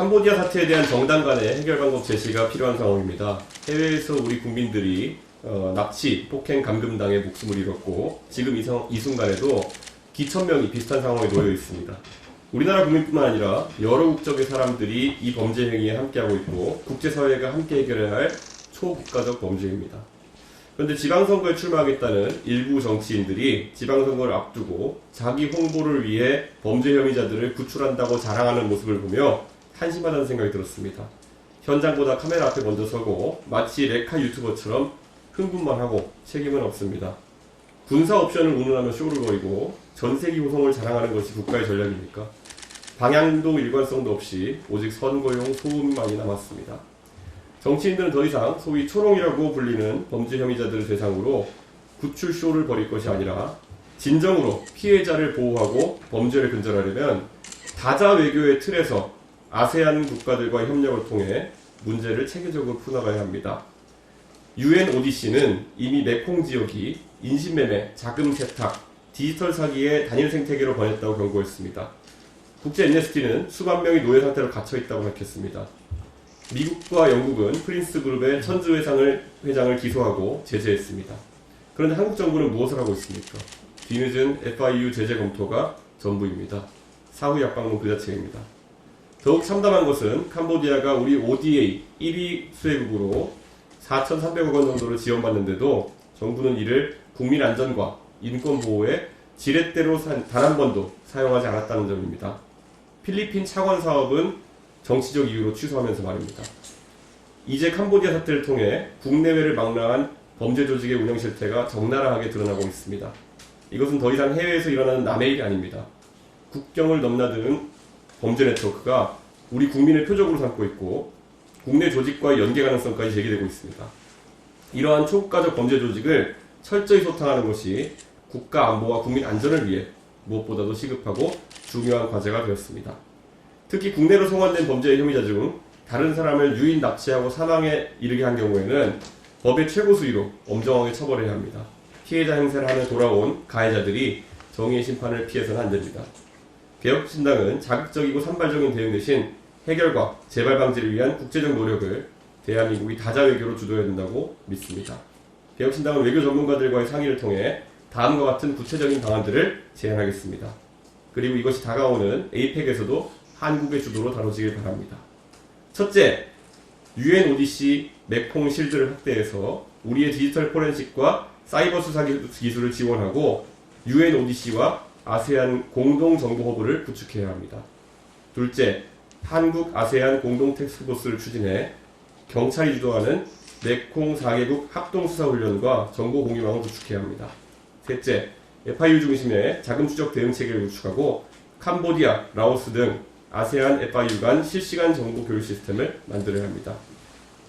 캄보디아 사태에 대한 정당 간의 해결 방법 제시가 필요한 상황입니다. 해외에서 우리 국민들이 어, 납치, 폭행, 감금당해 목숨을 잃었고 지금 이, 상, 이 순간에도 기천 명이 비슷한 상황에 놓여 있습니다. 우리나라 국민뿐만 아니라 여러 국적의 사람들이 이 범죄 행위에 함께하고 있고 국제사회가 함께 해결해야 할 초국가적 범죄입니다. 그런데 지방선거에 출마하겠다는 일부 정치인들이 지방선거를 앞두고 자기 홍보를 위해 범죄 혐의자들을 구출한다고 자랑하는 모습을 보며 한심하다는 생각이 들었습니다. 현장보다 카메라 앞에 먼저 서고 마치 레카 유튜버처럼 흥분만 하고 책임은 없습니다. 군사 옵션을 운운하며 쇼를 벌이고 전세기 호성을 자랑하는 것이 국가의 전략입니까? 방향도 일관성도 없이 오직 선거용 소음만이 남았습니다. 정치인들은 더 이상 소위 초롱이라고 불리는 범죄 혐의자들을 대상으로 구출 쇼를 벌일 것이 아니라 진정으로 피해자를 보호하고 범죄를 근절하려면 다자 외교의 틀에서 아세안 국가들과의 협력을 통해 문제를 체계적으로 풀어가야 합니다. UN ODC는 이미 메콩 지역이 인신매매, 자금 세탁, 디지털 사기의 단일 생태계로 번졌다고 경고했습니다. 국제 MNST는 수만 명이 노예 상태로 갇혀 있다고 밝혔습니다. 미국과 영국은 프린스 그룹의 천주 회장을, 회장을 기소하고 제재했습니다. 그런데 한국 정부는 무엇을 하고 있습니까? 뒤늦은 FIU 제재 검토가 전부입니다. 사후 약방문 그 자체입니다. 더욱 참담한 것은 캄보디아가 우리 ODA 1위 수혜국으로 4,300억 원 정도를 지원받는데도 정부는 이를 국민 안전과 인권 보호에 지렛대로 단 한 번도 사용하지 않았다는 점입니다. 필리핀 차관 사업은 정치적 이유로 취소하면서 말입니다. 이제 캄보디아 사태를 통해 국내외를 망라한 범죄 조직의 운영 실태가 적나라하게 드러나고 있습니다. 이것은 더 이상 해외에서 일어나는 남의 일이 아닙니다. 국경을 넘나드는 범죄 네트워크가 우리 국민을 표적으로 삼고 있고 국내 조직과의 연계 가능성까지 제기되고 있습니다. 이러한 초국가적 범죄 조직을 철저히 소탕하는 것이 국가 안보와 국민 안전을 위해 무엇보다도 시급하고 중요한 과제가 되었습니다. 특히 국내로 송환된 범죄 혐의자 중 다른 사람을 유인 납치하고 사망에 이르게 한 경우에는 법의 최고 수위로 엄정하게 처벌해야 합니다. 피해자 행세를 하며 돌아온 가해자들이 정의의 심판을 피해서는 안 됩니다. 개혁신당은 자극적이고 산발적인 대응 대신 해결과 재발 방지를 위한 국제적 노력을 대한민국이 다자 외교로 주도해야 된다고 믿습니다. 개혁신당은 외교 전문가들과의 상의를 통해 다음과 같은 구체적인 방안들을 제안하겠습니다. 그리고 이것이 다가오는 에이펙에서도 한국의 주도로 다뤄지길 바랍니다. 첫째, UN ODC 맥콩 실드를 확대해서 우리의 디지털 포렌식과 사이버 수사 기술을 지원하고 UN ODC와 아세안 공동 정보 허브를 구축해야 합니다. 둘째, 한국 아세안 공동 텍스포스를 추진해 경찰이 주도하는 메콩 4개국 합동 수사 훈련과 정보 공유망을 구축해야 합니다. 셋째, FIU 중심의 자금 추적 대응 체계를 구축하고 캄보디아, 라오스 등 아세안 FIU 간 실시간 정보 교육 시스템을 만들어야 합니다.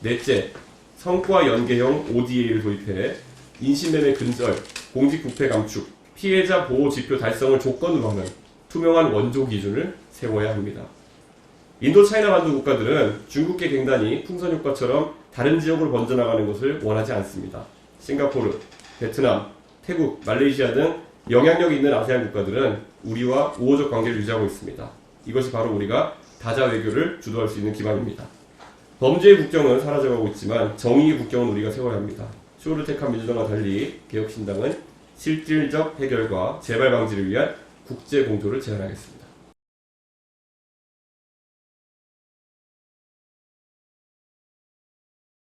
넷째, 성과 연계형 ODA를 도입해 인신매매 근절, 공직 부패 감축, 피해자 보호 지표 달성을 조건으로 하는 투명한 원조 기준을 세워야 합니다. 인도 차이나 반도 국가들은 중국계 갱단이 풍선 효과처럼 다른 지역으로 번져나가는 것을 원하지 않습니다. 싱가포르, 베트남, 태국, 말레이시아 등 영향력 있는 아세안 국가들은 우리와 우호적 관계를 유지하고 있습니다. 이것이 바로 우리가 다자 외교를 주도할 수 있는 기반입니다. 범죄의 국경은 사라져가고 있지만 정의의 국경은 우리가 세워야 합니다. 쇼를 택한 민주당과 달리 개혁신당은 실질적 해결과 재발 방지를 위한 국제 공조를 제안하겠습니다.